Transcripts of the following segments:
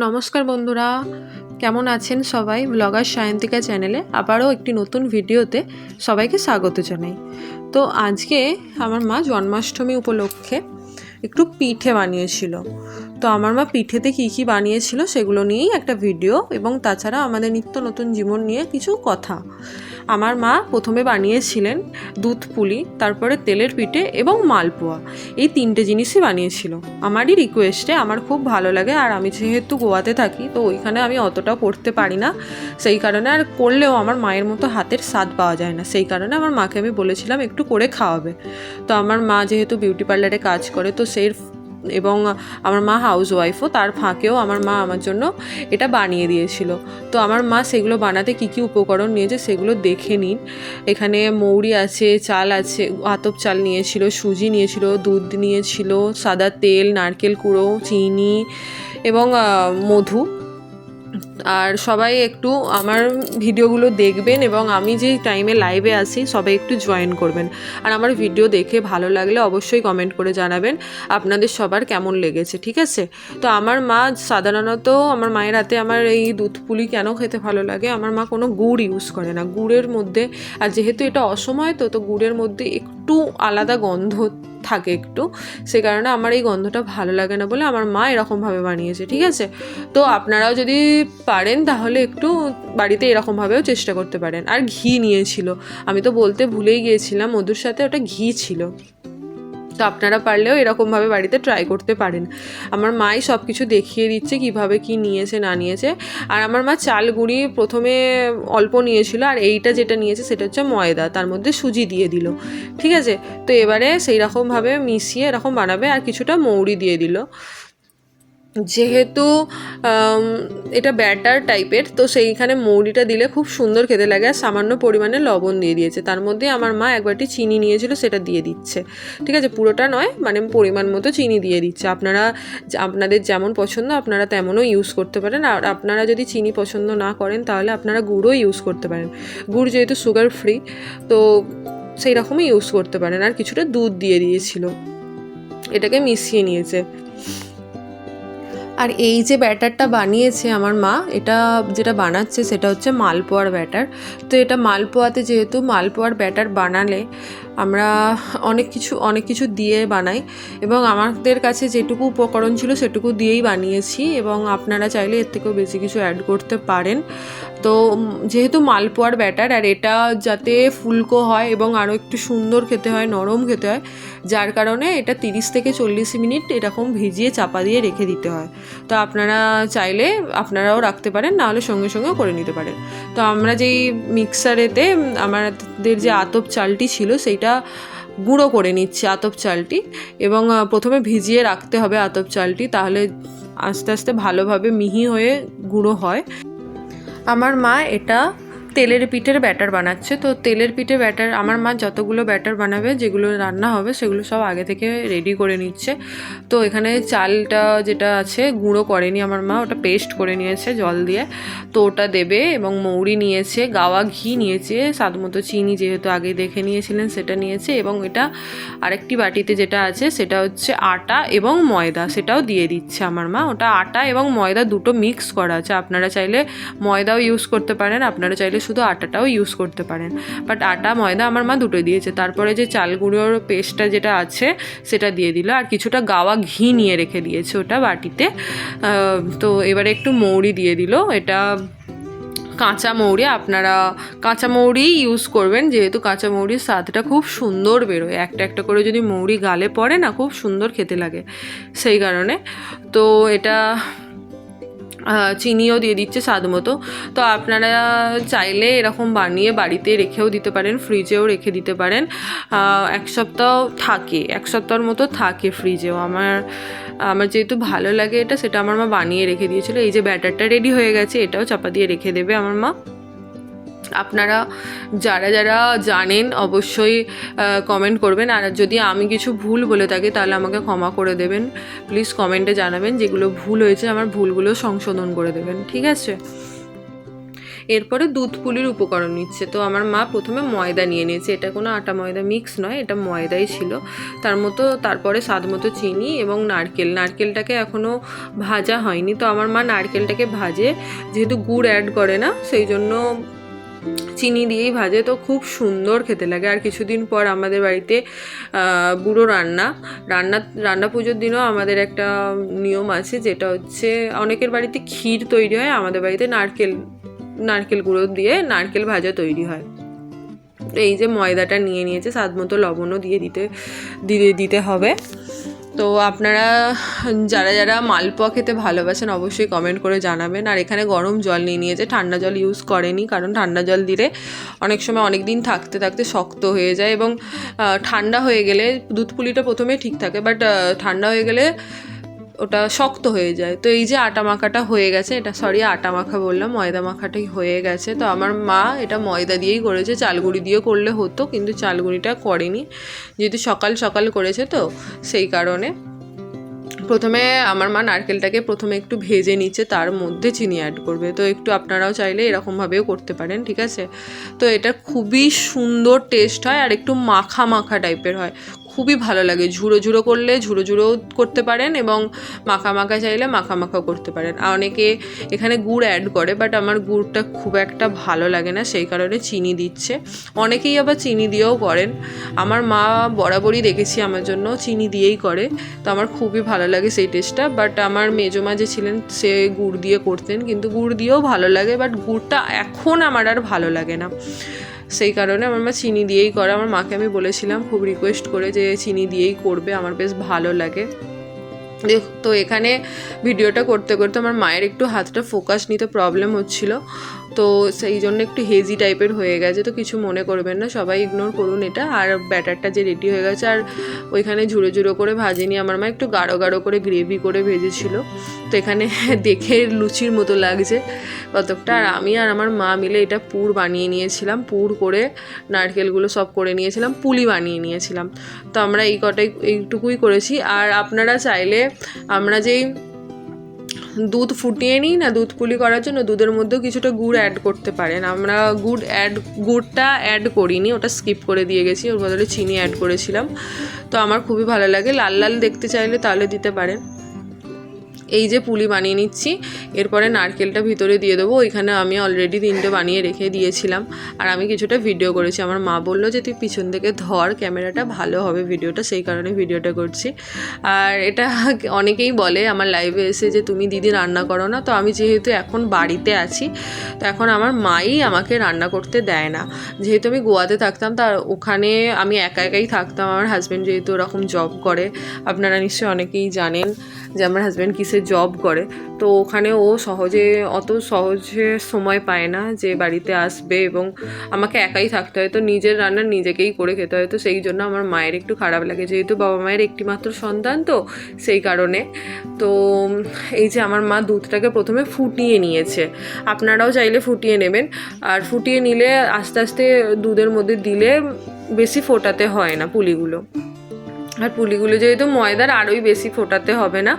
নমস্কার বন্ধুরা, কেমন আছেন সবাই? ব্লগার সায়ন্তিকা চ্যানেলে আবারও একটি নতুন ভিডিওতে সবাইকে স্বাগত জানাই। তো আজকে আমার মা জন্মাষ্টমী উপলক্ষে একটু পিঠে বানিয়েছিল। তো আমার মা পিঠেতে কী কী বানিয়েছিল সেগুলো নিয়েই একটা ভিডিও এবং তাছাড়া আমাদের নিত্য নতুন জীবন নিয়ে কিছু কথা। আমার মা প্রথমে বানিয়েছিলেন দুধ পুলি, তারপরে তেলের পিঠে এবং মালপোয়া। এই তিনটে জিনিসই বানিয়েছিল। আমারই রিকোয়েস্টে আমার খুব ভালো লাগে আর আমি যেহেতু গোয়াতে থাকি, তো ওইখানে আমি অতটা পড়তে পারি না। সেই কারণে আর করলেও আমার মায়ের মতো হাতের স্বাদ পাওয়া যায় না। সেই কারণে আমার মাকে আমি বলেছিলাম একটু করে খাওয়াবে। তো আমার মা যেহেতু বিউটি পার্লারে কাজ করে, তো সেই এবং আমার মা হাউস ওয়াইফও তার ফাঁকেও আমার মা আমার জন্য এটা বানিয়ে দিয়েছিল। তো আমার মা সেগুলো বানাতে কী কী উপকরণ নিয়েছে সেগুলো দেখে নিন। এখানে মৌরি আছে, চাল আছে, আতপ চাল নিয়েছিল, সুজি নিয়েছিল, দুধ নিয়েছিল, সাদা তেল, নারকেল কুড়ো, চিনি এবং মধু। আর সবাই একটু আমার ভিডিওগুলো দেখবেন এবং আমি যে টাইমে লাইভে আসি সবাই একটু জয়েন করবেন। আর আমার ভিডিও দেখে ভালো লাগলে অবশ্যই কমেন্ট করে জানাবেন আপনাদের সবার কেমন লেগেছে, ঠিক আছে? তো আমার মা সাধারণত আমার মায়ের হাতে আমার এই দুধ পুলি কেন খেতে ভালো লাগে? আমার মা কোনো গুড় ইউজ করে না। গুড়ের মধ্যে, আর যেহেতু এটা অসময়, তো তো গুড়ের মধ্যে একটু আলাদা গন্ধ থাকে একটু, সে কারণে আমার এই গন্ধটা ভালো লাগে না বলে আমার মা এরকমভাবে বানিয়েছে, ঠিক আছে? তো আপনারাও যদি পারেন, তাহলে একটু বাড়িতে এরকমভাবেও চেষ্টা করতে পারেন। আর ঘি নিয়েছিল। আমি তো বলতে ভুলেই গিয়েছিলাম, মধুর সাথে ওটা ঘি ছিল। তো আপনারা পারলেও এরকমভাবে বাড়িতে ট্রাই করতে পারেন। আমার মাই সব কিছু দেখিয়ে দিচ্ছে কীভাবে কি নিয়েছে, না নিয়েছে। আর আমার মা চাল গুঁড়ি প্রথমে অল্প নিয়েছিল, আর এইটা যেটা নিয়েছে সেটা হচ্ছে ময়দা, তার মধ্যে সুজি দিয়ে দিল। ঠিক আছে? তো এবারে সেই রকমভাবে মিশিয়ে এরকম বানাবে, আর কিছুটা মৌরি দিয়ে দিল। যেহেতু এটা ব্যাটার টাইপের, তো সেইখানে মৌরিটা দিলে খুব সুন্দর খেতে লাগে আর সামান্য পরিমাণে লবণ দিয়ে দিয়েছে। তার মধ্যে আমার মা একবারটি চিনি নিয়েছিল, সেটা দিয়ে দিচ্ছে। ঠিক আছে, পুরোটা নয় মানে পরিমাণ মতো চিনি দিয়ে দিচ্ছে। আপনারা আপনাদের যেমন পছন্দ, আপনারা তেমনও ইউজ করতে পারেন। আর আপনারা যদি চিনি পছন্দ না করেন, তাহলে আপনারা গুড়ও ইউজ করতে পারেন। গুড় যেহেতু সুগার ফ্রি তো সেই রকমই ইউজ করতে পারেন। আর কিছুটা দুধ দিয়ে দিয়েছিল। এটাকে মিশিয়ে নিয়েছে। আর এই যে ব্যাটারটা বানিয়েছে আমার মা, এটা যেটা বানাচ্ছে সেটা হচ্ছে মালপোয়ার ব্যাটার। তো এটা মালপোয়াতে যেহেতু মালপোয়ার ব্যাটার বানালে আমরা অনেক কিছু অনেক কিছু দিয়ে বানাই এবং আমাদের কাছে যেটুকু উপকরণ ছিল সেটুকু দিয়েই বানিয়েছি এবং আপনারা চাইলে এর থেকেও বেশি কিছু অ্যাড করতে পারেন। তো যেহেতু মালপোয়ার ব্যাটার আর এটা যাতে ফুলকো হয় এবং আরও একটু সুন্দর খেতে হয়, নরম খেতে হয় যার কারণে এটা তিরিশ থেকে চল্লিশ মিনিট এরকম ভিজিয়ে চাপা দিয়ে রেখে দিতে হয়। তো আপনারা চাইলে আপনারাও রাখতে পারেন, নাহলে সঙ্গে সঙ্গেও করে নিতে পারেন। তো আমরা যেই মিক্সারেতে আমাদের যে আতপ চালটি ছিল সেইটা গুঁড়ো করে নিচ্ছি আতপ চালটি এবং প্রথমে ভিজিয়ে রাখতে হবে আতপ চালটি তাহলে আস্তে আস্তে ভালোভাবে মিহি হয়ে গুঁড়ো হয়। আমার মা এটা তেলের পিঠের ব্যাটার বানাচ্ছে। তো তেলের পিঠে ব্যাটার, আমার মা যতগুলো ব্যাটার বানাবে, যেগুলো রান্না হবে, সেগুলো সব আগে থেকে রেডি করে নিচ্ছে। তো এখানে চালটা যেটা আছে, গুঁড়ো করেনি আমার মা, ওটা পেস্ট করে নিয়েছে জল দিয়ে। তো ওটা দেবে এবং মৌরি নিয়েছে, গাওয়া ঘি নিয়েছে, স্বাদ মতো চিনি যেহেতু আগে দেখে নিয়েছিলেন, সেটা নিয়েছে এবং এটা আরেকটি বাটিতে যেটা আছে, সেটা হচ্ছে আটা এবং ময়দা, সেটাও দিয়ে দিচ্ছে আমার মা। ওটা আটা এবং ময়দা দুটো মিক্স করা আছে। আপনারা চাইলে ময়দাও ইউজ করতে পারেন, আপনারা চাইলে শুধু আটাটাও ইউজ করতে পারেন। বাট আটা, ময়দা আমার মা দুটোই দিয়েছে। তারপরে যে চাল গুঁড়োর পেস্টটা যেটা আছে, সেটা দিয়ে দিল। আর কিছুটা গাওয়া ঘি নিয়ে রেখে দিয়েছে ওটা বাটিতে। তো এবারে একটু মৌরি দিয়ে দিল। এটা কাঁচা মৌরি, আপনারা কাঁচা মৌরি ইউজ করবেন। যেহেতু কাঁচা মৌরির স্বাদটা খুব সুন্দর বেরোয়। একটা একটা করে যদি মৌরি গালে পড়ে না, খুব সুন্দর খেতে লাগে। সেই কারণে। তো এটা চিনিও দিয়ে দিচ্ছে স্বাদ মতো। তো আপনারা চাইলে এরকম বানিয়ে বাড়িতে রেখেও দিতে পারেন ফ্রিজেও রেখে দিতে পারেন। এক সপ্তাহ থাকে, এক সপ্তাহর মতো থাকে ফ্রিজেও আমার আমার যেহেতু ভালো লাগে এটা, সেটা আমার মা বানিয়ে রেখে দিয়েছিল। এই যে ব্যাটারটা রেডি হয়ে গেছে, এটাও চাপা দিয়ে রেখে দেবে আমার মা। আপনারা যারা যারা জানেন অবশ্যই কমেন্ট করবেন। আর যদি আমি কিছু ভুল বলে থাকি, তাহলে আমাকে ক্ষমা করে দেবেন। প্লিজ কমেন্টে জানাবেন যেগুলো ভুল হয়েছে, আমার ভুলগুলো সংশোধন করে দেবেন, ঠিক আছে? এরপরে দুধ পুলির উপকরণ নিচ্ছে। তো আমার মা প্রথমে ময়দা নিয়ে নিয়েছে। এটা কোনো আটা ময়দা মিক্স নয়, এটা ময়দাই ছিল। তার মতো, তারপরে স্বাদ মতো চিনি এবং নারকেল। নারকেলটাকে এখনও ভাজা হয়নি। তো আমার মা নারকেলটাকে ভাজে, যেহেতু গুড় অ্যাড করে না, সেই জন্য চিনি দিয়েই ভাজে তো খুব সুন্দর খেতে লাগে। আর কিছুদিন পর আমাদের বাড়িতে বুড়ো রান্না। রান্না রান্না পুজোর দিনও আমাদের একটা নিয়ম আছে, যেটা হচ্ছে অনেকের বাড়িতে ক্ষীর তৈরি হয়, আমাদের বাড়িতে নারকেল নারকেল গুঁড়ো দিয়ে নারকেল ভাজা তৈরি হয়। এই যে ময়দাটা নিয়ে নিয়েছে স্বাদ মতো লবণও দিয়ে দিতে দিয়ে দিতে হবে। তো আপনারা যারা যারা মালপোয়া খেতে ভালোবাসেন অবশ্যই কমেন্ট করে জানাবেন। আর এখানে গরম জল নিয়ে নিয়েছে। ঠান্ডা জল ইউজ করেনি, কারণ ঠান্ডা জল দিলে অনেক সময় অনেক দিন থাকতে থাকতে শক্ত হয়ে যায় এবং ঠান্ডা হয়ে গেলে দুধ পুলিটা প্রথমে ঠিক থাকে বাট ঠান্ডা হয়ে গেলে ওটা শক্ত হয়ে যায়। তো এই যে আটা মাখাটা হয়ে গেছে, এটা সরি আটা মাখা বললাম, ময়দা মাখাটাই হয়ে গেছে। তো আমার মা এটা ময়দা দিয়েই করেছে, চালগুড়ি দিয়ে করলে হতো, কিন্তু চালগুড়িটা করেনি। যেহেতু সকাল সকাল করেছে তো, সেই কারণে। প্রথমে আমার মা নারকেলটাকে প্রথমে একটু ভেজে নিচ্ছে, তার মধ্যে চিনি অ্যাড করবে। তো একটু আপনারাও চাইলে এরকমভাবেও করতে পারেন, ঠিক আছে? তো এটা খুবই সুন্দর টেস্ট হয়, আর একটু মাখা মাখা টাইপের হয়। খুবই ভালো লাগে। ঝুড়ো ঝুড়ো করলে ঝুড়ো ঝুড়োও করতে পারেন এবং মাখা মাখা চাইলে মাখা মাখাও করতে পারেন। আর অনেকে এখানে গুড় অ্যাড করে বাট আমার গুড়টা খুব একটা ভালো লাগে না, সেই কারণে চিনি দিচ্ছে। অনেকেই আবার চিনি দিয়েও করেন। আমার মা বরাবরই দেখেছি আমার জন্য, চিনি দিয়েই করে। তো আমার খুবই ভালো লাগে সেই টেস্টটা বাট আমার মেজো মা যে ছিলেন, সে গুড় দিয়ে করতেন। কিন্তু গুড় দিয়েও ভালো লাগে বাট গুড়টা এখন আমার আর ভালো লাগে না। সেই কারণে আমার মা চিনি দিয়েই করে। আমার মাকে আমি বলেছিলাম, খুব রিকোয়েস্ট করে যে চিনি দিয়েই করবে, আমার বেশ ভালো লাগে। তো এখানে ভিডিওটা করতে করতে আমার মায়ের একটু হাতটা ফোকাস নিতে প্রবলেম হচ্ছিল। তো সেই জন্য একটু হেজি টাইপের হয়ে গেছে, তো কিছু মনে করবেন না, সবাই ইগনোর করুন এটা। আর ব্যাটারটা যে রেডি হয়ে গেছে, আর ওইখানে ঝুড়ো ঝুড়ো করে ভাজেনি আমার মা, একটু গাঢ় গাঢ় করে গ্রেভি করে ভেজেছিল। তো এখানে দেখে লুচির মতো লাগছে কতকটা। আর আমি আর আমার মা মিলে এটা পুর বানিয়ে নিয়েছিলাম, পুর করে নারকেলগুলো সব করে নিয়েছিলাম, পুলি বানিয়ে নিয়েছিলাম। তো আমরা এই কটাই, এইটুকুই করেছি। আর আপনারা চাইলে আমরা যেই দুধ ফুটিয়ে নিই না, দুধ পুলি করার জন্য দুধের মধ্যেও কিছুটা গুড় অ্যাড করতে পারেন। আমরা গুড় অ্যাড গুড়টা অ্যাড করিনি, ওটা স্কিপ করে দিয়ে গেছি, ওর বদলে চিনি অ্যাড করেছিলাম। তো আমার খুবই ভালো লাগে। লাল লাল দেখতে চাইলে তাহলে দিতে পারেন। এই যে পুলি বানিয়ে নিচ্ছি, এরপরে নারকেলটা ভিতরে দিয়ে দেবো। ওইখানে আমি অলরেডি তিনটে বানিয়ে রেখে দিয়েছিলাম। আর আমি কিছুটা ভিডিও করেছি। আমার মা বলল যে, তুই পিছন থেকে ধর, ক্যামেরাটা ভালো হবে ভিডিওটা সেই কারণে ভিডিওটা করছি। আর এটা অনেকেই বলে, আমার লাইভে এসে যে, তুমি দিদি রান্না করো না। তো আমি যেহেতু এখন বাড়িতে আছি, তো এখন আমার মাই আমাকে রান্না করতে দেয় না। যেহেতু আমি গোয়াতে থাকতাম তার ওখানে আমি একা একাই থাকতাম। আমার হাজব্যান্ড যেহেতু ওরকম জব করে, আপনারা নিশ্চয়ই অনেকেই জানেন যে, আমার হাজব্যান্ড কিসে জব করে, তো ওখানে ও সহজে, অত সহজে সময় পায় না যে বাড়িতে আসবে এবং আমাকে একাই থাকতে হয়। তো নিজের রান্না নিজেকেই করে খেতে হয়। তো সেই জন্য আমার মায়ের একটু খারাপ লাগে। যেহেতু বাবা মায়ের একটি মাত্র সন্তান তো, সেই কারণে। তো এই যে আমার মা দুধটাকে প্রথমে ফুটিয়ে নিয়েছে। আপনারাও চাইলে ফুটিয়ে নেবেন। আর ফুটিয়ে নিলে আস্তে আস্তে দুধের মধ্যে দিলে বেশি ফোটাতে হয় না পুলিগুলো। আর পুলিগুলো যেহেতু ময়দার, আরোই বেশি ফোটাতে হবে না।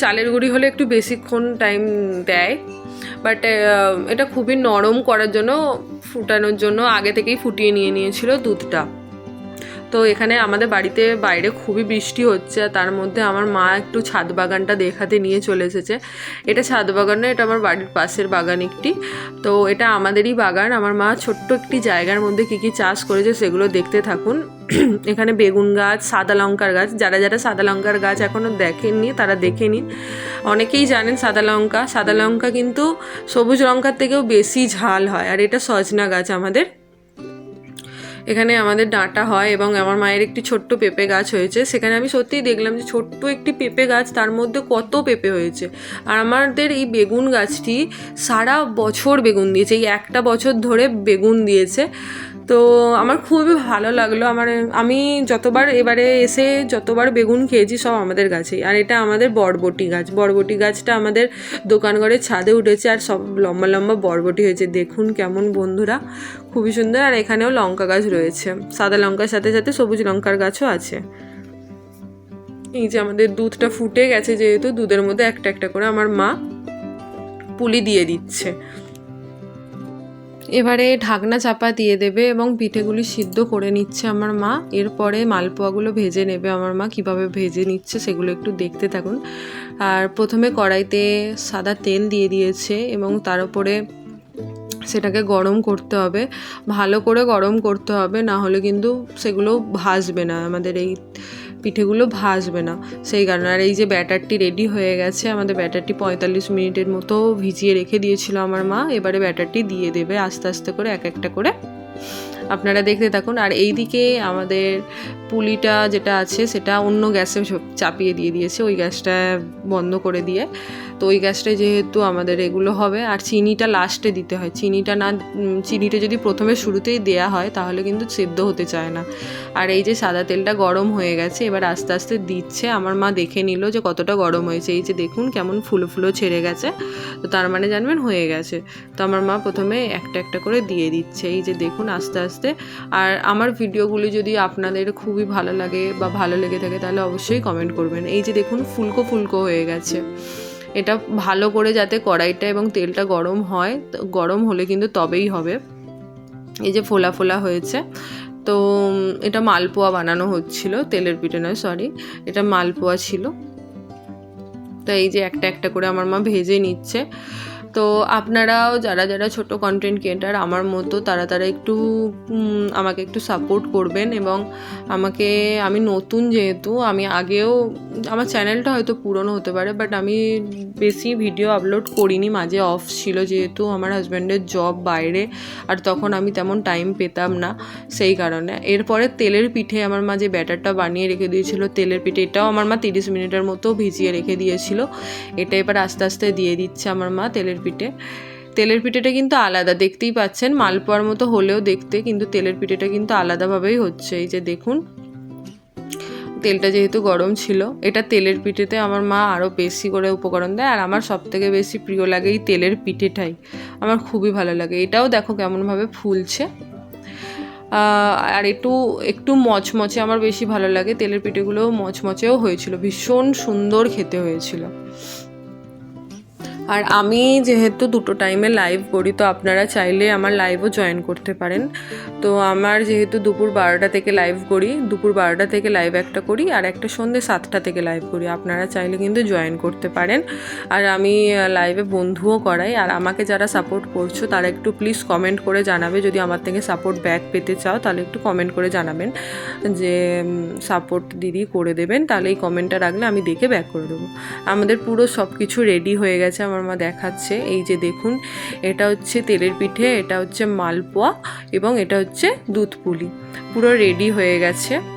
চালের গুঁড়ি হলে একটু বেশিক্ষণ টাইম দেয়। বাট এটা খুবই নরম করার জন্য, ফুটানোর জন্য আগে থেকেই ফুটিয়ে নিয়ে নিয়েছিল দুধটা। তো এখানে আমাদের বাড়িতে বাইরে খুবই বৃষ্টি হচ্ছে আর তার মধ্যে আমার মা একটু ছাদ বাগানটা দেখাতে নিয়ে চলে এসেছে। এটা ছাদ বাগান এটা আমার বাড়ির পাশের বাগান একটি। তো এটা আমাদেরই বাগান। আমার মা ছোট্ট একটি জায়গার মধ্যে কী কী চাষ করেছে সেগুলো দেখতে থাকুন। এখানে বেগুন গাছ, সাদা লঙ্কার গাছ, যারা যারা সাদা লঙ্কার গাছ এখনও দেখেননি তারা দেখে নিন। অনেকেই জানেন সাদা লঙ্কা। সাদা লঙ্কা কিন্তু সবুজ লঙ্কার থেকেও বেশি ঝাল হয় আর এটা সজনা গাছ আমাদের। এখানে আমাদের ডাঁটা হয় এবং আমার মায়ের একটি ছোট্ট পেঁপে গাছ হয়েছে। সেখানে আমি সত্যিই দেখলাম যে ছোট্ট একটি পেঁপে গাছ, তার মধ্যে কত পেঁপে হয়েছে। আর আমাদের এই বেগুন গাছটি সারা বছর বেগুন দিয়েছে, এই একটা বছর ধরে বেগুন দিয়েছে। তো আমার খুবই ভালো লাগল। আমার, আমি যতবার এবারে এসে যতবার বেগুন খেয়েছি সব আমাদের গাছেই। আর এটা আমাদের বরবটি গাছ। বরবটি গাছটা আমাদের দোকান ঘরের ছাদে উঠেছে আর সব লম্বা লম্বা বরবটি হয়েছে। দেখুন কেমন বন্ধুরা, খুবই সুন্দর। আর এখানেও লঙ্কা গাছ রয়েছে। সাদা লঙ্কার সাথে সাথে সবুজ লঙ্কার গাছও আছে। এই যে আমাদের দুধটা ফুটে গেছে যেহেতু, দুধের মধ্যে একটা একটা করে আমার মা পুলি দিয়ে দিচ্ছে। এবারে ঢাকনা চাপা দিয়ে দেবে এবং পিঠেগুলি সিদ্ধ করে নিচ্ছে আমার মা। এরপরে মালপোয়াগুলো ভেজে নেবে আমার মা, কীভাবে ভেজে নিচ্ছে সেগুলো একটু দেখতে থাকুন। আর প্রথমে কড়াইতে সাদা তেল দিয়ে দিয়েছে এবং তার উপরে সেটাকে গরম করতে হবে। ভালো করে গরম করতে হবে, না হলে কিন্তু সেগুলো ভাজবে না। আমাদের এই পিঠেগুলো ভাজবে না। সেই কারণে আর এই যে ব্যাটারটি রেডি হয়ে গেছে, আমাদের ব্যাটারটি পঁয়তাল্লিশ মিনিটের মতো ভিজিয়ে রেখে দিয়েছিল আমার মা। এবারে ব্যাটারটি দিয়ে দেবে আস্তে আস্তে করে, এক একটা করে। আপনারা দেখতে থাকুন। আর এই দিকে আমাদের পুলিটা যেটা আছে, সেটা অন্য গ্যাসে চাপিয়ে দিয়ে দিয়েছে ওই গ্যাসটা বন্ধ করে দিয়ে। তো ওই গ্যাসটায় যেহেতু আমাদের এগুলো হবে, আর চিনিটা লাস্টে দিতে হয়। চিনিটা না চিনিটা যদি প্রথমে শুরুতেই দেয়া হয়, তাহলে কিন্তু সেদ্ধ হতে চায় না। আর এই যে সাদা তেলটা গরম হয়ে গেছে, এবার আস্তে আস্তে দিচ্ছে। আমার মা দেখে নিল যে কতটা গরম হয়েছে। এই যে দেখুন কেমন ফুলো ফুলো ছেড়ে গেছে। তো তার মানে জানবেন হয়ে গেছে। তো আমার মা প্রথমে একটা একটা করে দিয়ে দিচ্ছে। এই যে দেখুন আস্তে আস্তে আর আমার ভিডিওগুলি যদি আপনাদের খুবই ভালো লাগে বা ভালো লেগে থাকে, তাহলে অবশ্যই কমেন্ট করবেন। এই যে দেখুন, ফুলকো ফুলকো হয়ে গেছে। এটা ভালো করে যাতে কড়াইটা এবং তেলটা গরম হয় গরম হলে কিন্তু তবেই হবে। এই যে ফোলা ফোলা হয়েছে। তো এটা মালপোয়া বানানো হচ্ছিল, তেলের পিঠে নয় সরি এটা মালপোয়া ছিল। তো এই যে একটা একটা করে আমার মা ভেজে নিচ্ছে। তো আপনারাও যারা যারা ছোট কন্টেন্ট ক্রিয়েটার আমার মতো তারা তারা একটু আমাকে একটু সাপোর্ট করবেন এবং আমাকে, আমি নতুন যেহেতু, আমি আগেও, আমার চ্যানেলটা হয়তো পুরনো হতে পারে বাট আমি বেশি ভিডিও আপলোড করিনি, মাঝে অফ ছিল যেহেতু আমার হাজব্যান্ডের জব বাইরে, আর তখন আমি তেমন টাইম পেতাম না, সেই কারণে। এরপরে তেলের পিঠে আমার মা যে ব্যাটারটা বানিয়ে রেখে দিয়েছিল, তেলের পিঠে, এটাও আমার মা তিরিশ মিনিটের মতো ভিজিয়ে রেখে দিয়েছিল। এটা এবার আস্তে আস্তে দিয়ে দিচ্ছে আমার মা তেলের পিঠে। তেলের পিঠেটা কিন্তু আলাদা, দেখতেই পাচ্ছেন। মালপোয়ার মতো হলেও দেখতে, কিন্তু তেলের পিঠেটা কিন্তু আলাদাভাবেই হচ্ছে। এই যে দেখুন, তেলটা যেহেতু গরম ছিল, এটা তেলের পিঠেতে আমার মা আরও বেশি করে উপকরণ দেয়। আর আমার সব থেকে বেশি প্রিয় লাগে এই তেলের পিঠেটাই। আমার খুবই ভালো লাগে। এটাও দেখো কেমনভাবে ফুলছে। আর একটু একটু মচমচে আমার বেশি ভালো লাগে। তেলের পিঠেগুলো মচমচেও হয়েছিল। ভীষণ সুন্দর খেতে হয়েছিল। আর আমি যেহেতু দুটো টাইমে লাইভ করি, তো আপনারা চাইলে আমার লাইভও জয়েন করতে পারেন। তো আমার যেহেতু দুপুর বারোটা থেকে লাইভ করি, দুপুর বারোটা থেকে লাইভ একটা করি আর একটা সন্ধ্যে সাতটা থেকে লাইভ করি। আপনারা চাইলে কিন্তু জয়েন করতে পারেন। আর আমি লাইভে বন্ধুও করাই। আর আমাকে যারা সাপোর্ট করছ, তারা একটু প্লিজ কমেন্ট করে জানাবে। যদি আমার থেকে সাপোর্ট ব্যাক পেতে চাও, তাহলে একটু কমেন্ট করে জানাবেন যে সাপোর্ট দিদি করে দেবেন। তাহলে এই কমেন্টটা রাখলে আমি দেখে ব্যাক করে দেবো। আমাদের পুরো সব কিছু রেডি হয়ে গেছে। আমার মা দেখাচ্ছে। এই যে দেখুন, এটা হচ্ছে তেলের পিঠে, এটা হচ্ছে মালপোয়া এবং এটা হচ্ছে দুধ পুলি। পুরো রেডি হয়ে গেছে।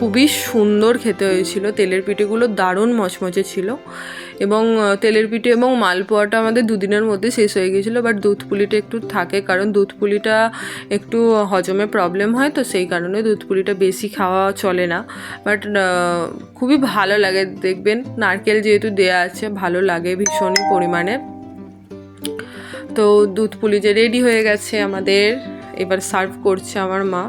খুবই সুন্দর খেতে হয়েছিল। তেলের পিঠেগুলো দারুণ মচমচে ছিল এবং তেলের পিঠে এবং মালপোয়াটা আমাদের দুদিনের মধ্যে শেষ হয়ে গিয়েছিল বাট দুধ পুলিটা একটু থাকে কারণ দুধ পুলিটা একটু হজমে প্রবলেম হয়, তো সেই কারণে দুধ পুলিটা বেশি খাওয়া চলে না। বাট খুবই ভালো লাগে দেখবেন। নারকেল যেহেতু দেয়া আছে, ভালো লাগে ভীষণই পরিমাণে। তো দুধ পুলি যে রেডি হয়ে গেছে আমাদের, এবার সার্ভ করছে আমার মা।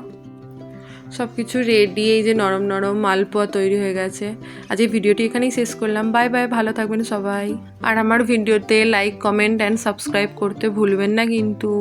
সব কিছু রেডি এই যে নরম নরম মালপোয়া তৈরি হয়ে গেছে। আজ এই ভিডিওটি এখানেই শেষ করলাম। বাই বাই ভালো থাকবেন সবাই। আর আমার ভিডিওতে লাইক কমেন্ট অ্যান্ড সাবস্ক্রাইব করতে ভুলবেন না কিন্তু।